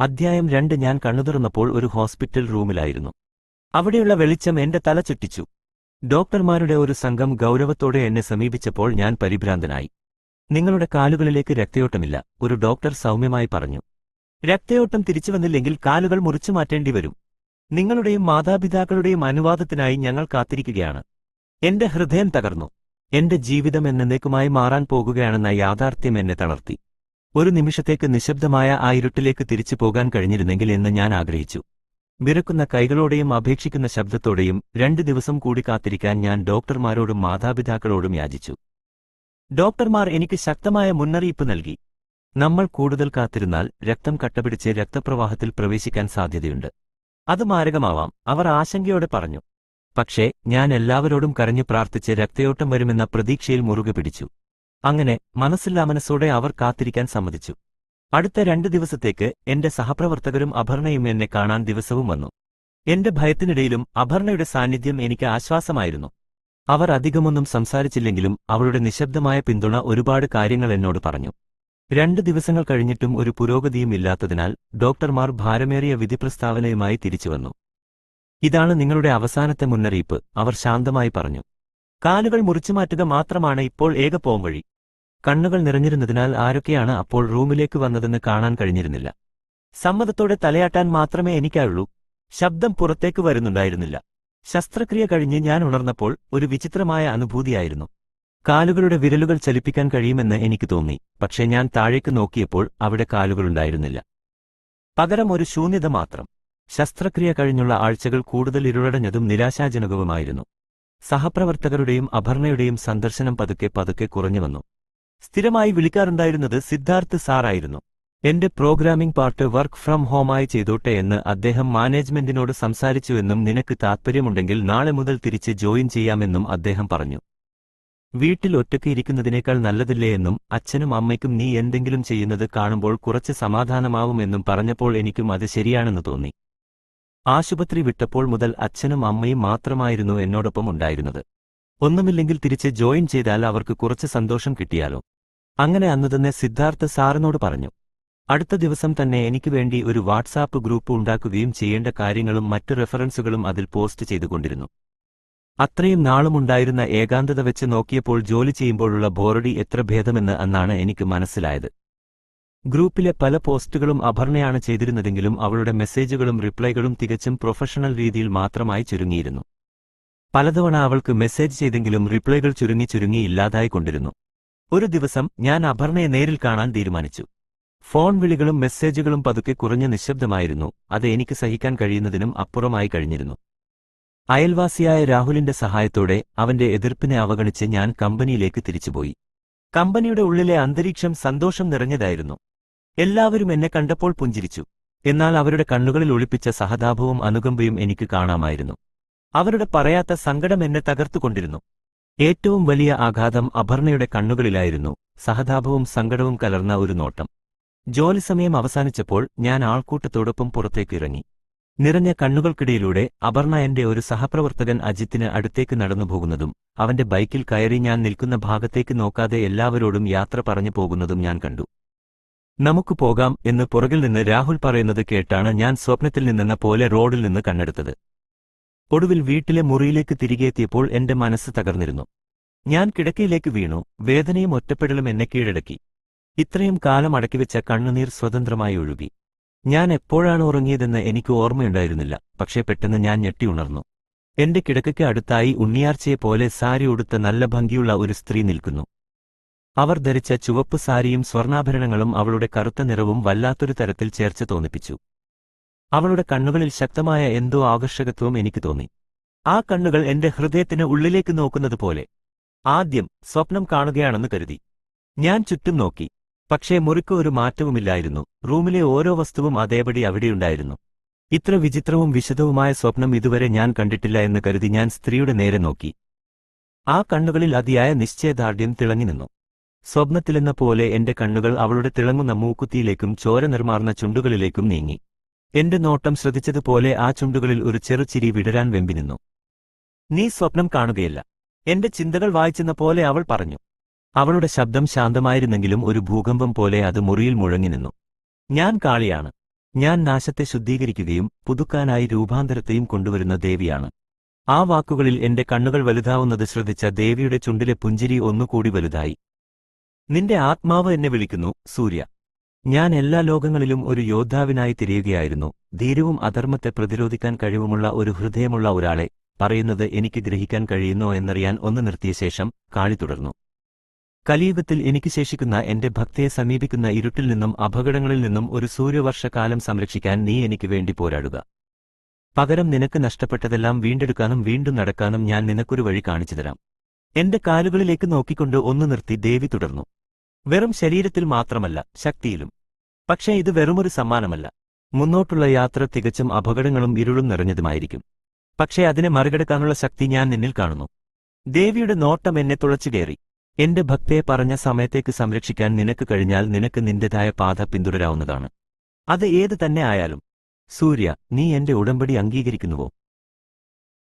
അധ്യായം രണ്ട് ഞാൻ കണ്ണുതുറന്നപ്പോൾ ഒരു ഹോസ്പിറ്റൽ റൂമിലായിരുന്നു. അവിടെയുള്ള വെളിച്ചം എന്റെ തല ചുറ്റിച്ചു. ഡോക്ടർമാരുടെ ഒരു സംഘം ഗൗരവത്തോടെ എന്നെ സമീപിച്ചപ്പോൾ ഞാൻ പരിഭ്രാന്തനായി. നിങ്ങളുടെ കാലുകളിലേക്ക് രക്തയോട്ടമില്ല ഒരു ഡോക്ടർ സൗമ്യമായി പറഞ്ഞു. രക്തയോട്ടം തിരിച്ചു വന്നില്ലെങ്കിൽ കാലുകൾ മുറിച്ചു മാറ്റേണ്ടി വരും. നിങ്ങളുടെയും മാതാപിതാക്കളുടെയും അനുവാദത്തിനായി ഞങ്ങൾ കാത്തിരിക്കുകയാണ്. എന്റെ ഹൃദയം തകർന്നു. എന്റെ ജീവിതം എന്നേക്കുമായി മാറാൻ പോകുകയാണെന്ന യാഥാർത്ഥ്യം എന്നെ തളർത്തി. ഒരു നിമിഷത്തേക്ക് നിശബ്ദമായ ആ ഇരുട്ടിലേക്ക് തിരിച്ചു പോകാൻ കഴിഞ്ഞിരുന്നെങ്കിൽ എന്ന് ഞാൻ ആഗ്രഹിച്ചു. വിറക്കുന്ന കൈകളോടെയും അപേക്ഷിക്കുന്ന ശബ്ദത്തോടെയും രണ്ടു ദിവസം കൂടി കാത്തിരിക്കാൻ ഞാൻ ഡോക്ടർമാരോടും മാതാപിതാക്കളോടും യാചിച്ചു. ഡോക്ടർമാർ എനിക്ക് ശക്തമായ മുന്നറിയിപ്പ് നൽകി. നമ്മൾ കൂടുതൽ കാത്തിരുന്നാൽ രക്തം കട്ടപിടിച്ച് രക്തപ്രവാഹത്തിൽ പ്രവേശിക്കാൻ സാധ്യതയുണ്ട്. അത് മാരകമാവാം അവർ ആശങ്കയോടെ പറഞ്ഞു. പക്ഷേ ഞാൻ എല്ലാവരോടും കരഞ്ഞു പ്രാർത്ഥിച്ച് രക്തയോട്ടം വരുമെന്ന പ്രതീക്ഷയിൽ മുറുകെ പിടിച്ചു. അങ്ങനെ മനസ്സില്ലാ മനസ്സോടെ അവർ കാത്തിരിക്കാൻ സമ്മതിച്ചു. അടുത്ത രണ്ടു ദിവസത്തേക്ക് എന്റെ സഹപ്രവർത്തകരും അപർണയും എന്നെ കാണാൻ ദിവസവും വന്നു. എന്റെ ഭയത്തിനിടയിലും അപർണയുടെ സാന്നിധ്യം എനിക്ക് ആശ്വാസമായിരുന്നു. അവർ അധികമൊന്നും സംസാരിച്ചില്ലെങ്കിലും അവളുടെ നിശബ്ദമായ പിന്തുണ ഒരുപാട് കാര്യങ്ങൾ എന്നോട് പറഞ്ഞു. രണ്ടു ദിവസങ്ങൾ കഴിഞ്ഞിട്ടും ഒരു പുരോഗതിയും ഇല്ലാത്തതിനാൽ ഡോക്ടർമാർ ഭാരമേറിയ വിധിപ്രസ്താവനയുമായി തിരിച്ചുവന്നു ഇതാണ് നിങ്ങളുടെ അവസാനത്തെ മുന്നറിയിപ്പ് അവർ ശാന്തമായി പറഞ്ഞു. കാലുകൾ മുറിച്ചു മാറ്റുക മാത്രമാണ് ഇപ്പോൾ ഏക പോംവഴി കണ്ണുകൾ നിറഞ്ഞിരുന്നതിനാൽ ആരൊക്കെയാണ് അപ്പോൾ റൂമിലേക്ക് വന്നതെന്ന് കാണാൻ കഴിഞ്ഞിരുന്നില്ല. സമ്മതത്തോടെ തലയാട്ടാൻ മാത്രമേ എനിക്കായുള്ളൂ. ശബ്ദം പുറത്തേക്ക് വരുന്നുണ്ടായിരുന്നില്ല. ശസ്ത്രക്രിയ കഴിഞ്ഞ് ഞാൻ ഉണർന്നപ്പോൾ ഒരു വിചിത്രമായ അനുഭൂതിയായിരുന്നു. കാലുകളുടെ വിരലുകൾ ചലിപ്പിക്കാൻ കഴിയുമെന്ന് എനിക്ക് തോന്നി പക്ഷേ ഞാൻ താഴേക്ക് നോക്കിയപ്പോൾ അവിടെ കാലുകളുണ്ടായിരുന്നില്ല. പകരം ഒരു ശൂന്യത മാത്രം. ശസ്ത്രക്രിയ കഴിഞ്ഞുള്ള ആഴ്ചകൾ കൂടുതൽ ഇരുളടഞ്ഞതും നിരാശാജനകവുമായിരുന്നു. സഹപ്രവർത്തകരുടെയും അപർണയുടെയും സന്ദർശനം പതുക്കെ പതുക്കെ കുറഞ്ഞു വന്നു. സ്ഥിരമായി വിളിക്കാറുണ്ടായിരുന്നത് സിദ്ധാർത്ഥ് സാറായിരുന്നു. എന്റെ പ്രോഗ്രാമിംഗ് പാർട്ട് വർക്ക് ഫ്രം ഹോമായി ചെയ്തോട്ടെ എന്ന് അദ്ദേഹം മാനേജ്മെന്റിനോട് സംസാരിച്ചുവെന്നും നിനക്ക് താൽപ്പര്യമുണ്ടെങ്കിൽ നാളെ മുതൽ തിരിച്ച് ജോയിൻ ചെയ്യാമെന്നും അദ്ദേഹം പറഞ്ഞു. വീട്ടിൽ ഒറ്റയ്ക്ക് ഇരിക്കുന്നതിനേക്കാൾ നല്ലതില്ലേ എന്നും അച്ഛനും അമ്മയ്ക്കും നീ എന്തെങ്കിലും ചെയ്യുന്നത് കാണുമ്പോൾ കുറച്ച് സമാധാനമാവുമെന്നും പറഞ്ഞപ്പോൾ എനിക്കും അത് ശരിയാണെന്ന് തോന്നി. ആശുപത്രി വിട്ടപ്പോൾ മുതൽ അച്ഛനും അമ്മയും മാത്രമായിരുന്നു എന്നോടൊപ്പം ഉണ്ടായിരുന്നത്. ഒന്നുമില്ലെങ്കിൽ തിരിച്ച് ജോയിൻ ചെയ്താൽ അവർക്ക് കുറച്ച് സന്തോഷം കിട്ടിയാലോ? അങ്ങനെ അന്ന് തന്നെ സിദ്ധാർത്ഥ സാറിനോട് പറഞ്ഞു. അടുത്ത ദിവസം തന്നെ എനിക്ക് വേണ്ടി ഒരു വാട്സാപ്പ് ഗ്രൂപ്പ് ഉണ്ടാക്കുകയും ചെയ്യേണ്ട കാര്യങ്ങളും മറ്റു റെഫറൻസുകളും അതിൽ പോസ്റ്റ് ചെയ്തുകൊണ്ടിരുന്നു. അത്രയും നാളുമുണ്ടായിരുന്ന ഏകാന്തത വെച്ച് നോക്കിയപ്പോൾ ജോലി ചെയ്യുമ്പോഴുള്ള ബോറടി എത്ര ഭേദമെന്ന് അന്നാണ് എനിക്ക് മനസ്സിലായത്. ഗ്രൂപ്പിലെ പല പോസ്റ്റുകളും അപർണയാണ് ചെയ്തിരുന്നതെങ്കിലും അവളുടെ മെസ്സേജുകളും റിപ്ലൈകളും തികച്ചും പ്രൊഫഷണൽ രീതിയിൽ മാത്രമായി ചുരുങ്ങിയിരുന്നു. പലതവണ അവൾക്ക് മെസ്സേജ് ചെയ്തെങ്കിലും റിപ്ലൈകൾ ചുരുങ്ങി ചുരുങ്ങി ഇല്ലാതായിക്കൊണ്ടിരുന്നു ഒരു ദിവസം ഞാൻ അപർണയെ നേരിൽ കാണാൻ തീരുമാനിച്ചു. ഫോൺ വിളികളും മെസ്സേജുകളും പതുക്കെ കുറഞ്ഞ നിശബ്ദമായിരുന്നു. അത് എനിക്ക് സഹിക്കാൻ കഴിയുന്നതിനും അപ്പുറമായി കഴിഞ്ഞിരുന്നു. അയൽവാസിയായ രാഹുലിന്റെ സഹായത്തോടെ അവന്റെ എതിർപ്പിനെ അവഗണിച്ച് ഞാൻ കമ്പനിയിലേക്ക് തിരിച്ചുപോയി. കമ്പനിയുടെ ഉള്ളിലെ അന്തരീക്ഷം സന്തോഷം നിറഞ്ഞതായിരുന്നു. എല്ലാവരും എന്നെ കണ്ടപ്പോൾ പുഞ്ചിരിച്ചു. എന്നാൽ അവരുടെ കണ്ണുകളിൽ ഒളിപ്പിച്ച സഹതാപവും അനുകമ്പയും എനിക്ക് കാണാമായിരുന്നു. അവരുടെ പറയാത്ത സങ്കടം എന്നെ തകർത്തുകൊണ്ടിരുന്നു. ഏറ്റവും വലിയ ആഘാതം അപർണയുടെ കണ്ണുകളിലായിരുന്നു. സഹതാപവും സങ്കടവും കലർന്ന ഒരു നോട്ടം. ജോലി സമയം അവസാനിച്ചപ്പോൾ ഞാൻ ആൾക്കൂട്ടത്തോടൊപ്പം പുറത്തേക്കിറങ്ങി നിറഞ്ഞ കണ്ണുകൾക്കിടയിലൂടെ അപർണ എന്റെ ഒരു സഹപ്രവർത്തകൻ അജിത്തിന് അടുത്തേക്ക് നടന്നുപോകുന്നതും അവന്റെ ബൈക്കിൽ കയറി ഞാൻ നിൽക്കുന്ന ഭാഗത്തേക്ക് നോക്കാതെ എല്ലാവരോടും യാത്ര പറഞ്ഞു പോകുന്നതും ഞാൻ കണ്ടു. നമുക്ക് പോകാം എന്ന് പുറകിൽ നിന്ന് രാഹുൽ പറയുന്നത് കേട്ടാണ് ഞാൻ സ്വപ്നത്തിൽ നിന്നെന്ന പോലെ റോഡിൽ നിന്ന് കണ്ണെടുത്തത്. ഒടുവിൽ വീട്ടിലെ മുറിയിലേക്ക് തിരികെ എത്തിയപ്പോൾ എന്റെ മനസ്സ് തകർന്നിരുന്നു. ഞാൻ കിടക്കയിലേക്ക് വീണു വേദനയും ഒറ്റപ്പെടലും എന്നെ കീഴടക്കി. ഇത്രയും കാലം അടക്കിവെച്ച കണ്ണുനീർ സ്വതന്ത്രമായി ഒഴുകി. ഞാൻ എപ്പോഴാണ് ഉറങ്ങിയതെന്ന് എനിക്ക് ഓർമ്മയുണ്ടായിരുന്നില്ല പക്ഷേ പെട്ടെന്ന് ഞാൻ ഞെട്ടിയുണർന്നു എന്റെ കിടക്കയ്ക്ക് അടുത്തായി ഉണ്ണിയാർച്ചയെപ്പോലെ സാരി ഉടുത്ത നല്ല ഭംഗിയുള്ള ഒരു സ്ത്രീ നിൽക്കുന്നു. അവർ ധരിച്ച ചുവപ്പ് സാരിയും സ്വർണാഭരണങ്ങളും അവളുടെ കറുത്ത നിറവും വല്ലാത്തൊരു തരത്തിൽ ചേർച്ച തോന്നിപ്പിച്ചു. അവളുടെ കണ്ണുകളിൽ ശക്തമായ എന്തോ ആകർഷകത്വം എനിക്ക് തോന്നി. ആ കണ്ണുകൾ എന്റെ ഹൃദയത്തിന് ഉള്ളിലേക്ക് നോക്കുന്നത് പോലെ ആദ്യം സ്വപ്നം കാണുകയാണെന്ന് കരുതി. ഞാൻ ചുറ്റും നോക്കി. പക്ഷേ മുറിക്ക് ഒരു മാറ്റവുമില്ലായിരുന്നു. റൂമിലെ ഓരോ വസ്തുവും അതേപടി അവിടെയുണ്ടായിരുന്നു. ഇത്ര വിചിത്രവും വിശദവുമായ സ്വപ്നം ഇതുവരെ ഞാൻ കണ്ടിട്ടില്ല എന്ന് കരുതി ഞാൻ സ്ത്രീയുടെ നേരെ നോക്കി. ആ കണ്ണുകളിൽ അതിയായ നിശ്ചയദാർഢ്യം തിളങ്ങി നിന്നു. സ്വപ്നത്തിലെന്ന പോലെ എന്റെ കണ്ണുകൾ അവളുടെ തിളങ്ങുന്ന മൂക്കുത്തിയിലേക്കും ചോര നിർമാർന്ന ചുണ്ടുകളിലേക്കും നീങ്ങി. എന്റെ നോട്ടം ശ്രദ്ധിച്ചതുപോലെ ആ ചുണ്ടുകളിൽ ഒരു ചെറുചിരി വിടരാൻ വെമ്പി നിന്നു. നീ സ്വപ്നം കാണുകയില്ല. എന്റെ ചിന്തകൾ വായിച്ചെന്ന പോലെ അവൾ പറഞ്ഞു. അവളുടെ ശബ്ദം ശാന്തമായിരുന്നെങ്കിലും ഒരു ഭൂകമ്പം പോലെ അത് മുറിയിൽ മുഴങ്ങി നിന്നു. ഞാൻ കാളിയാണ്. ഞാൻ നാശത്തെ ശുദ്ധീകരിക്കുകയും പുതുക്കാനായി രൂപാന്തരത്തെയും കൊണ്ടുവരുന്ന ദേവിയാണ്. ആ വാക്കുകളിൽ എന്റെ കണ്ണുകൾ വലുതാവുന്നത് ശ്രദ്ധിച്ച ദേവിയുടെ ചുണ്ടിലെ പുഞ്ചിരി ഒന്നുകൂടി വലുതായി. നിന്റെ ആത്മാവ് എന്നെ വിളിക്കുന്നു സൂര്യ. ഞാൻ എല്ലാ ലോകങ്ങളിലും ഒരു യോദ്ധാവിനായി തിരിയുകയായിരുന്നു. ധീരവും അധർമ്മത്തെ പ്രതിരോധിക്കാൻ കഴിവുമുള്ള ഒരു ഹൃദയമുള്ള ഒരാളെ പറയുന്നത് എനിക്ക് ഗ്രഹിക്കാൻ കഴിയുന്നോ എന്നറിയാൻ ഒന്ന് നിർത്തിയ ശേഷം കാളി തുടർന്നു. കലിയുഗത്തിൽ എനിക്ക് ശേഷിക്കുന്ന എന്റെ ഭക്തയെ സമീപിക്കുന്ന ഇരുട്ടിൽ നിന്നും അപകടങ്ങളിൽ നിന്നും ഒരു സൂര്യവർഷകാലം സംരക്ഷിക്കാൻ നീ എനിക്ക് വേണ്ടി പോരാടുക. പകരം നിനക്ക് നഷ്ടപ്പെട്ടതെല്ലാം വീണ്ടെടുക്കാനും വീണ്ടും നടക്കാനും ഞാൻ നിനക്കൊരു വഴി കാണിച്ചുതരാം. എന്റെ കാലുകളിലേക്ക് നോക്കിക്കൊണ്ട് ഒന്ന് നിർത്തി ദേവി തുടർന്നു. വെറും ശരീരത്തിൽ മാത്രമല്ല ശക്തിയിലും. പക്ഷേ ഇത് വെറുമൊരു സമ്മാനമല്ല. മുന്നോട്ടുള്ള യാത്ര തികച്ചും അപകടങ്ങളും ഇരുളും നിറഞ്ഞതുമായിരിക്കും. പക്ഷേ അതിനെ മറികടക്കാനുള്ള ശക്തി ഞാൻ നിന്നിൽ കാണുന്നു. ദേവിയുടെ നോട്ടം എന്നെ തുളച്ചു കയറി. എന്റെ ഭക്തയെ പറഞ്ഞ സമയത്തേക്ക് സംരക്ഷിക്കാൻ നിനക്ക് കഴിഞ്ഞാൽ നിനക്ക് നിന്റേതായ പാത പിന്തുടരാവുന്നതാണ്. അത് ഏത് തന്നെ ആയാലും. സൂര്യ നീ എന്റെ ഉടമ്പടി അംഗീകരിക്കുന്നുവോ?